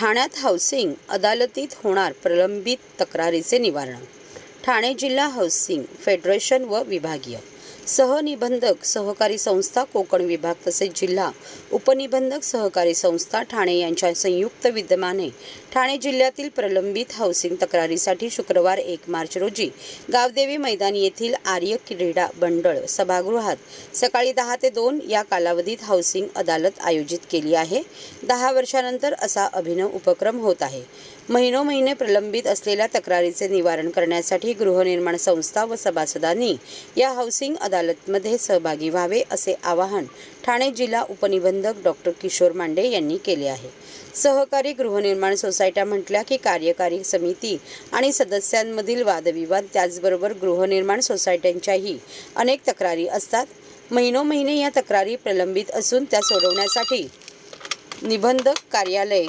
ठाण्यात हाऊसिंग अदालतीत होणार प्रलंबित तक्रारीचे निवारण. ठाणे जिल्हा हाऊसिंग फेडरेशन व विभागीय सहनिबंधक सहकारी संस्था कोकण विभाग तसेच जिल्हा उपनिबंधक सहकारी संस्था ठाणे यांच्या संयुक्त विद्यमाने ठाणे जिल्ह्यातील प्रलंबित हाऊसिंग तक्रारीसाठी शुक्रवार एक मार्च रोजी गावदेवी मैदान येथील आर्य क्रीडा मंडळ सभागृहात सकाळी दहा ते दोन या कालावधीत हाऊसिंग अदालत आयोजित केली आहे. दहा वर्षानंतर असा अभिनव उपक्रम होत आहे. महिनोमहिने प्रलंबित असलेल्या तक्रारीचे निवारण करण्यासाठी गृहनिर्माण संस्था व सभासदांनी या हाऊसिंग अदालतमध्ये सहभागी व्हावे असे आवाहन ठाणे जिल्हा उपनिबंधक डॉक्टर किशोर मांडे यांनी केले आहे. सहकारी गृहनिर्माण सोसायट्या म्हटल्या की कार्यकारी समिती आणि सदस्यांमधील वादविवाद त्याचबरोबर गृहनिर्माण सोसायट्यांच्याही अनेक तक्रारी असतात. महिनोमहिने या तक्रारी प्रलंबित असून त्या सोडवण्यासाठी निबंधक कार्यालय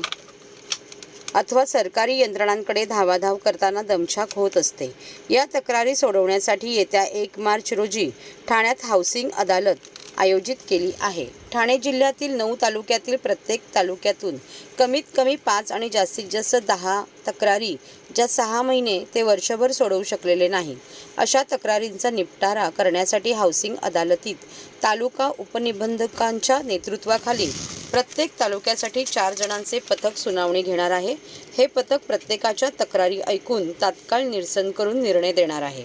अथवा सरकारी यंत्रणांकडे धावाधाव करताना दमछाक होत असते. या तक्रारी सोडवण्यासाठी येत्या एक मार्च रोजी ठाण्यात हाऊसिंग अदालत आयोजित केली आहे. ठाणे जिल्ह्यातील नऊ तालुक्यातील प्रत्येक तालुक्यातून कमीत कमी पाच आणि जास्तीत जास्त दहा तक्रारी ज्या सहा महिने ते वर्षभर सोडवू शकलेले नाही अशा तक्रारींचा निपटारा करण्यासाठी हाऊसिंग अदालतीत तालुका उपनिबंधकांच्या नेतृत्वाखाली प्रत्येक तालुक्यासाठी चार जणांचे पथक सुनावणी घेणार आहे. हे पथक प्रत्येकाच्या तक्रारी ऐकून तात्काळ निरसन करून निर्णय देणार आहे.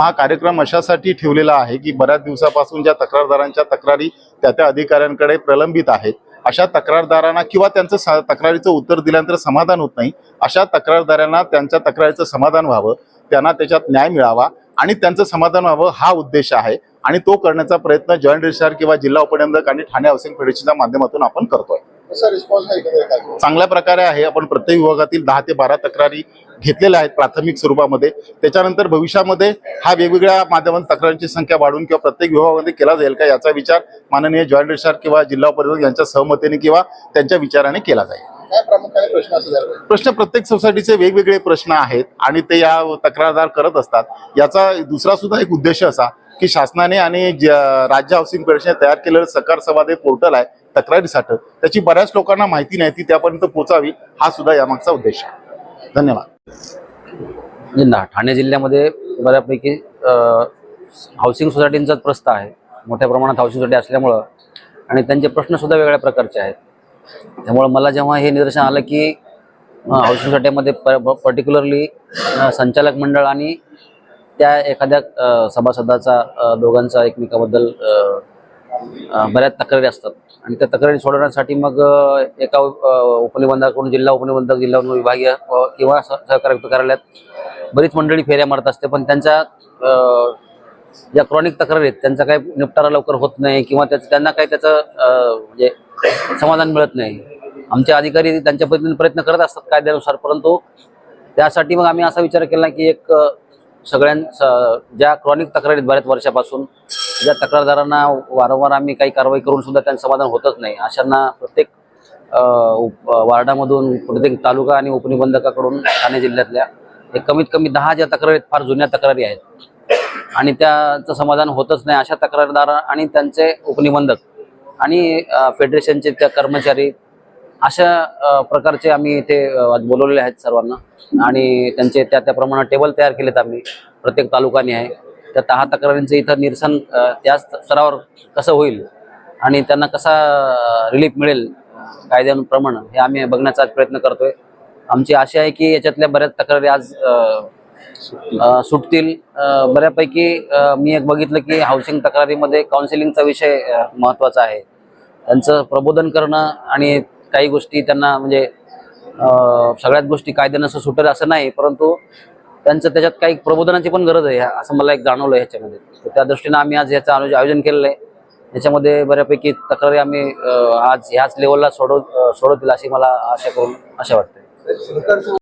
हा कार्यक्रम अशासाठी ठेवलेला आहे की बऱ्याच दिवसापासून ज्या तक्रारदारांच्या तक्रारी त्या त्या अधिकाऱ्यांकडे प्रलंबित आहेत. अशा तक्रारदारांना किंवा त्यांचं सा- तक्रारीचं उत्तर दिल्यानंतर समाधान होत नाही. अशा तक्रारदारांना त्यांच्या तक्रारीचं समाधान व्हावं. त्यांना त्याच्यात न्याय मिळावा. आणि त्यांचं समाधान व्हावं हा उद्देश आहे. आणि तो करण्याचा प्रयत्न जॉईंट रजिस्ट्रार किंवा जिल्हा उपनिबंधक आणि ठाणे हाऊसिंग फेडरेशनच्या माध्यमातून आपण करतोय. चांगल्या प्रकारे आहे. आपण प्रत्येक विभागातील दहा ते बारा तक्रारी घेतलेल्या आहेत प्राथमिक स्वरूपामध्ये. त्याच्यानंतर भविष्यामध्ये हा वेगवेगळ्या माध्यमातून तक्रारींची संख्या वाढवून किंवा प्रत्येक विभागामध्ये केला जाईल का याचा विचार माननीय जॉईंट रजिस्ट्रार किंवा जिल्हा परिषद यांच्या सहमतीने किंवा त्यांच्या विचाराने केला जाईल. काय प्रामुख्याने प्रश्न असं प्रश्न प्रत्येक सोसायटीचे वेगवेगळे प्रश्न आहेत आणि ते या तक्रारदार करत असतात. याचा दुसरा सुद्धा एक उद्देश असा की शासनाने आणि राज्य हाऊसिंग फेडरेशन तयार केलेलं सकार संवाद हे पोर्टल आहे तक्रारीसाठी त्याची बऱ्याच लोकांना माहिती नाही ती त्यापर्यंत पोहोचावी हा सुद्धा यामागचा उद्देश आहे. धन्यवाद. जिल्हा ठाणे जिल्ह्यामध्ये बऱ्यापैकी अ, हाऊसिंग सोसायटींचाच प्रस्त आहे. मोठ्या प्रमाणात हाऊसिंग सोसायटी असल्यामुळं आणि त्यांचे प्रश्नसुद्धा वेगळ्या प्रकारचे आहेत. त्यामुळं मला जेव्हा हे निदर्शन आलं की हाऊसिंग सोसायटीमध्ये पर्टिक्युलरली संचालक मंडळ आणि त्या एखाद्या सभासदाचा दोघांचा एकमेकाबद्दल बऱ्याच तक्रारी असतात. आणि त्या तक्रारी सोडवण्यासाठी मग एका उपनिबंधकाकडून जिल्हा उपनिबंधक जिल्हा विभागीय किंवा सहकार्य कार्यालयात बरीच मंडळी फेऱ्या मारत असते. पण त्यांच्या ज्या क्रॉनिक तक्रारी आहेत. त्यांचा काही निपटारा लवकर होत नाही किंवा त्याचं त्यांना काही त्याचं म्हणजे समाधान मिळत नाही. आमचे अधिकारी त्यांच्या पद्धतीने प्रयत्न करत असतात कायद्यानुसार परंतु त्यासाठी मग आम्ही असा विचार केला की एक सगळ्यां ज्या क्रॉनिक तक्रारी आहेत बऱ्याच वर्षापासून ज्या तक्रारदारांना वारंवार आम्ही काही कारवाई करून सुद्धा त्यांचं समाधान होतच नाही. अशांना प्रत्येक उप- वार्डामधून प्रत्येक तालुका आणि उपनिबंधकाकडून ठाणे जिल्ह्यातल्या एक कमीत कमी दहा ज्या तक्रारी आहेत फार जुन्या तक्रारी आहेत. आणि त्याचं समाधान होतच नाही. अशा तक्रारदार आणि त्यांचे उपनिबंधक आणि फेडरेशनचे त्या कर्मचारी अशा प्रकारचे आम्ही इथे बोलवलेले आहेत सर्वांना. आणि त्यांचे त्या त्याप्रमाणे टेबल तयार केलेत आम्ही. प्रत्येक तालुकाने आहे. त्या दहा तक्रारींचं इथं निरसन त्या स्तरावर कसं होईल आणि त्यांना कसा रिलीफ मिळेल कायद्याप्रमाणे हे आम्ही बघण्याचा प्रयत्न करतोय. आमची आशा आहे की याच्यातल्या बऱ्याच तक्रारी आज सुटतील. बऱ्यापैकी मी एक बघितलं की हाऊसिंग तक्रारीमध्ये काउन्सिलिंगचा विषय महत्त्वाचा आहे. त्यांचं प्रबोधन करणं आणि काही गोष्टी त्यांना म्हणजे सगळ्याच गोष्टी कायद्यानं असं सुटेल असं नाही परंतु त्यांचं त्याच्यात काही प्रबोधनाची पण गरज आहे असं मला एक जाणवलं ह्याच्यामध्ये. तर त्या दृष्टीनं आम्ही आज ह्याचं आयोजन आयोजन केलेलं आहे. याच्यामध्ये बऱ्यापैकी तक्रारी आम्ही आज ह्याच लेवलला सोडव सोडवतील अशी मला आशा करून आशा वाटते.